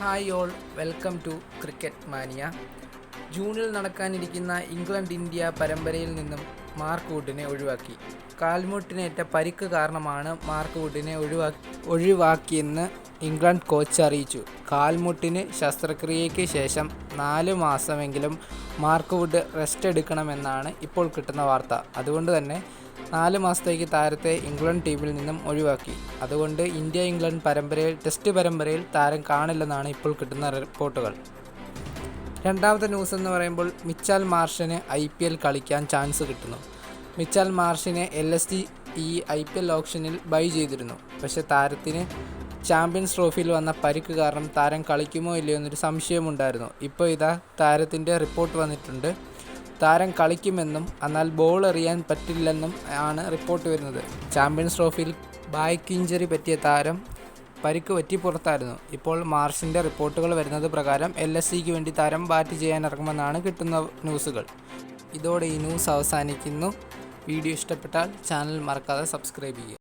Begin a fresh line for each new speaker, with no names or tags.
Hi all welcome to cricket mania ജൂണിൽ നടക്കാനിരിക്കുന്ന England India പരമ്പരയിൽ നിന്നും മാർക്ക് വുഡിനെ ഒഴിവാക്കി. കാൽമുട്ടിനേറ്റ പരിക്ക് കാരണമാണ് മാർക്ക് വുഡിനെ ഒഴിവാക്കി ഒഴിവാക്കിയെന്ന് ഇംഗ്ലണ്ട് കോച്ച് അറിയിച്ചു. കാൽമുട്ടിന് ശസ്ത്രക്രിയയ്ക്ക് ശേഷം നാല് മാസമെങ്കിലും മാർക്ക് വുഡ് റെസ്റ്റ് എടുക്കണമെന്നാണ് ഇപ്പോൾ കിട്ടുന്ന വാർത്ത. അതുകൊണ്ട് തന്നെ നാല് മാസത്തേക്ക് താരത്തെ ഇംഗ്ലണ്ട് ടീമിൽ നിന്നും ഒഴിവാക്കി. അതുകൊണ്ട് ഇന്ത്യ ഇംഗ്ലണ്ട് പരമ്പരയിൽ ടെസ്റ്റ് പരമ്പരയിൽ താരം കാണില്ലെന്നാണ് ഇപ്പോൾ കിട്ടുന്ന റിപ്പോർട്ടുകൾ. രണ്ടാമത്തെ ന്യൂസ് എന്ന് പറയുമ്പോൾ മിച്ചാൽ മാർഷിന് ഐ പി എൽ കളിക്കാൻ ചാൻസ് കിട്ടുന്നു. മിച്ചാൽ മാർഷിനെ എൽ എസ് ഡി ഈ ഐ പി എൽ ഓപ്ഷനിൽ ബൈ ചെയ്തിരുന്നു. പക്ഷേ താരത്തിന് ചാമ്പ്യൻസ് ട്രോഫിയിൽ വന്ന പരിക്ക് കാരണം താരം കളിക്കുമോ ഇല്ലയോ എന്നൊരു സംശയമുണ്ടായിരുന്നു. ഇപ്പോൾ ഇതാ താരത്തിന്റെ റിപ്പോർട്ട് വന്നിട്ടുണ്ട്. താരം കളിക്കുമെന്നും എന്നാൽ ബോൾ എറിയാൻ പറ്റില്ലെന്നും ആണ് റിപ്പോർട്ട് വരുന്നത്. ചാമ്പ്യൻസ് ട്രോഫിയിൽ ബാക്ക് ഇഞ്ചറി പറ്റിയ താരം പരിക്ക് പറ്റി പുറത്തായിരുന്നു. ഇപ്പോൾ മാർഷിന്റെ റിപ്പോർട്ടുകൾ വരുന്നത് പ്രകാരം എൽ എസ് സിക്ക് വേണ്ടി താരം ബാറ്റ് ചെയ്യാൻ ഇറങ്ങുമെന്നാണ് കിട്ടുന്ന ന്യൂസുകൾ. ഇതോടെ ഈ ന്യൂസ് അവസാനിക്കുന്നു. വീഡിയോ ഇഷ്ടപ്പെട്ടാൽ ചാനൽ മറക്കാതെ സബ്സ്ക്രൈബ് ചെയ്യുക.